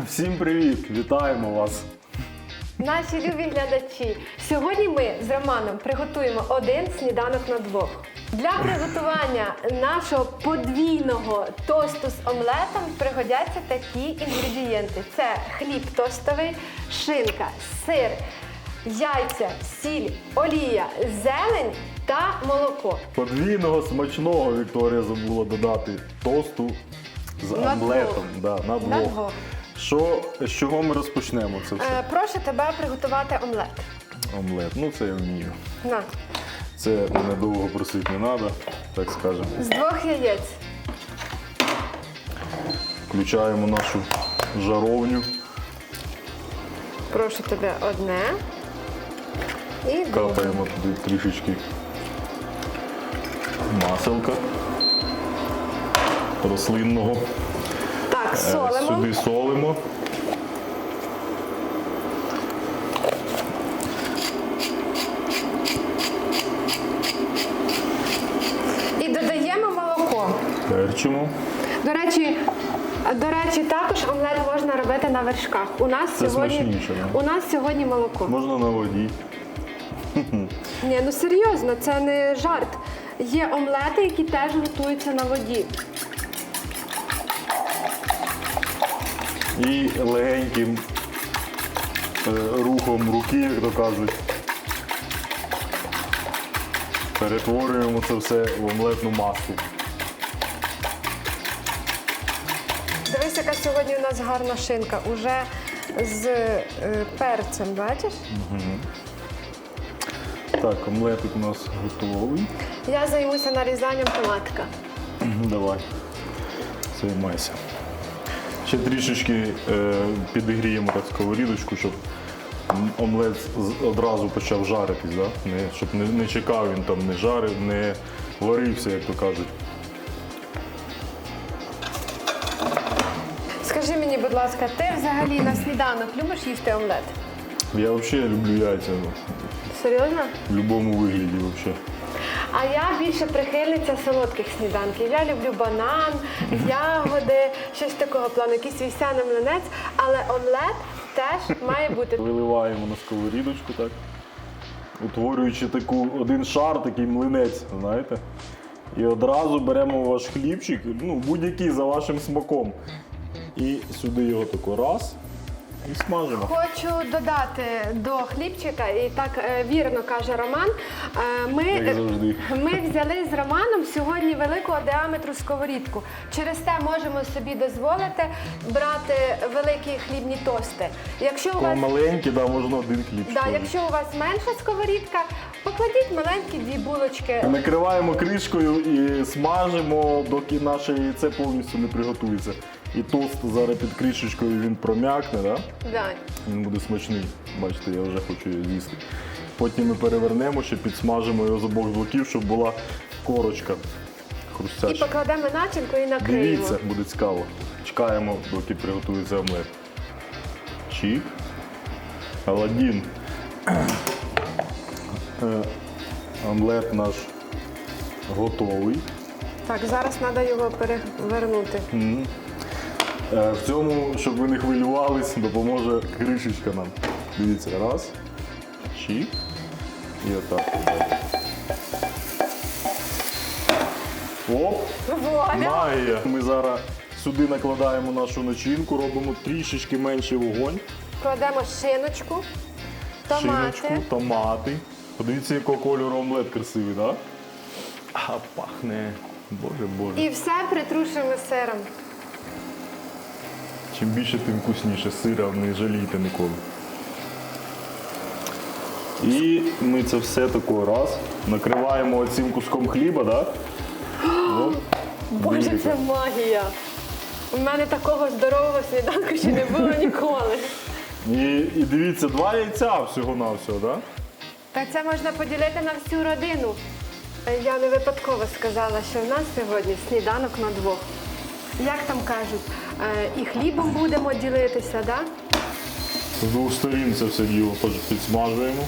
Всім привіт! Вітаємо вас! Наші любі глядачі. Сьогодні ми з Романом приготуємо один сніданок на двох. Для приготування нашого подвійного тосту з омлетом пригодяться такі інгредієнти: це хліб тостовий, шинка, сир, яйця, сіль, олія, зелень та молоко. Подвійного смачного Вікторія забула додати тосту з На омлетом. Да, на На двох. Що, з чого ми розпочнемо це все? Е, прошу тебе приготувати омлет. Омлет. Ну це я вмію. На. Це мене довго просити не треба, так скажемо. З двох яєць. Включаємо нашу жаровню, Прошу тебе одне. І друге. капаємо туди трішечки маселка рослинного. Так, Е, солимо. Сюди солимо. І додаємо молоко. Перчимо. До речі, до речі, також омлет можна робити на вершках. У нас Це сьогодні смачніше, да? у нас сьогодні молоко. Можна на воді. Ні, ну серйозно, це не жарт. Є омлети, які теж готуються на воді. І легеньким е, рухом руки, як то кажуть, перетворюємо це все в омлетну масу. Дивись, яка сьогодні у нас гарна шинка. Уже з е, перцем, бачиш? Так, омлетик у нас готовий. Я займуся нарізанням томатика. Давай, займайся. Ще трішечки е, підігріємо так сковорідочку, щоб омлет одразу почав жаритись, да? не, щоб не, не чекав він там, не жарив, не варився, як то кажуть. Скажи мені, будь ласка, ти взагалі на сніданок любиш їсти омлет? Я взагалі люблю яйця ну, Серйозно? в будь-якому вигляді. Взагалі. А я більше прихильниця солодких сніданків. Я люблю банан, ягоди, щось такого плану, якийсь вівсяний млинець, але омлет теж має бути. Виливаємо на сковорідочку, так. Утворюючи таку один шар, такий млинець, знаєте. І одразу беремо ваш хлібчик, ну, будь-який за вашим смаком. І сюди його тако раз і смажимо. Хочу додати до хлібчика, і так е, вірно каже Роман. е, Ми, Як завжди. ми взяли з Романом сьогодні великого діаметру сковорідку. Через те можемо собі дозволити брати великі хлібні тости. Якщо у Коли вас маленькі, да, можна один хліб. Да, якщо у вас менша сковорідка, покладіть маленькі дві булочки. Накриваємо кришкою і смажимо, доки наше яйце повністю не приготується. І тост зараз під кришечкою він пром'якне, да? Да. він буде смачний. Бачите, я вже хочу його з'їсти. Потім ми перевернемо, ще підсмажимо його з обох боків, щоб була корочка І хрустяща. покладемо начинку і накриємо. Дивіться, буде цікаво. Чекаємо, доки приготується омлет. Чік. Аладдін. Е, Омлет наш готовий. Так, зараз треба його перевернути. Е, В цьому, щоб ви не хвилювались, допоможе кришечка нам. Дивіться, раз, чік. І отак. Оп! Вуаля! Магія! Ми зараз сюди накладаємо нашу начинку, робимо трішечки менший вогонь. Кладемо шиночку, томати. Шиночку, томати. Подивіться, якого кольору омлет красивий, так? Да? А пахне. Боже Боже. І все притрушуємо сиром. Чим більше, тим вкусніше. Сира не жалійте ніколи. І ми це все тако раз. Накриваємо цим куском хліба, так? Да? Боже, Дивіться. це магія. У мене такого здорового сніданку ще не було ніколи. І, і дивіться, два яйця всього-навсього, так? Та це можна поділити на всю родину. Е, Я не випадково сказала, що в нас сьогодні сніданок на двох. Як там кажуть, і хлібом будемо ділитися, да? З двох сторін це все діло теж підсмажуємо.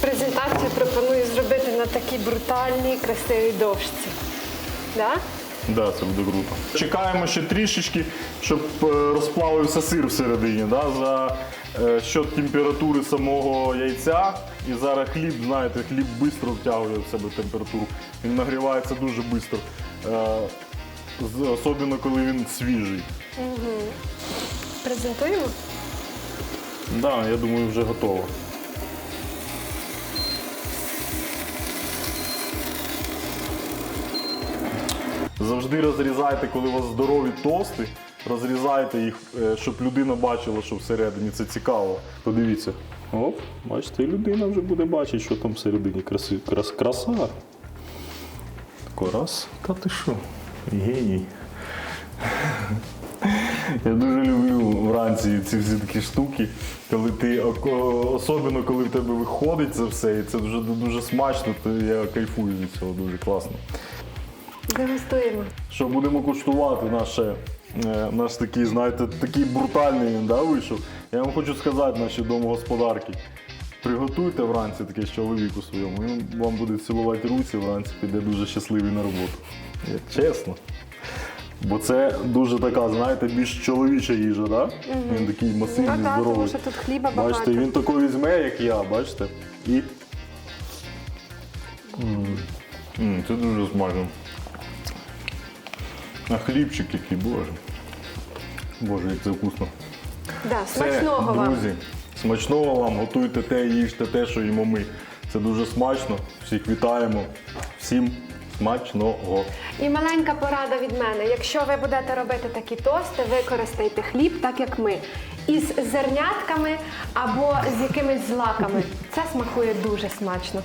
Презентацію пропоную зробити на такій брутальній, красивій дошці. Да? Да, це буде круто. Чекаємо ще трішечки, щоб е, розплавився сир всередині. Да, за е, счет температури самого яйця. І зараз хліб, знаєте, хліб швидко втягує в себе температуру. Він нагрівається дуже швидко. З- особливо коли він свіжий. Презентуємо. Да, я думаю, вже готово. Завжди розрізайте, коли у вас здорові тости, розрізайте їх, е, щоб людина бачила, що всередині це цікаво. Подивіться. Оп, бачите, і людина вже буде бачити, що там всередині краси, крас, краса. Тако раз, та ти що? Геній. Я дуже люблю вранці ці всі такі штуки, коли ти особливо коли в тебе виходить це все, і це дуже дуже смачно, то я кайфую від цього дуже класно. Дегустуємо. Що будемо куштувати наше, е, наш такий, знаєте, такий брутальний він да, вийшов. Я вам хочу сказати, наші домогосподарки. Приготуйте вранці таке з чоловіку своєму, він вам буде цілувати руці, вранці піде дуже щасливий на роботу. Я- Чесно. Бо це дуже така, знаєте, більш чоловіча їжа, да? Він такий масивний, Ну так, здоровий. тому що тут хліба багато. Бачите, він тако візьме, як я, бачите? І. М, м, Це дуже смачно. А хлібчик який, боже. Боже, як це вкусно. Да, Це, смачного вам. друзі, смачного вам, готуйте те, їжте те, що їмо ми. Це дуже смачно. Всіх вітаємо. Всім смачного. І маленька порада від мене. Якщо ви будете робити такі тости, використайте хліб, так як ми, із зернятками або з якимись злаками. Це смакує дуже смачно.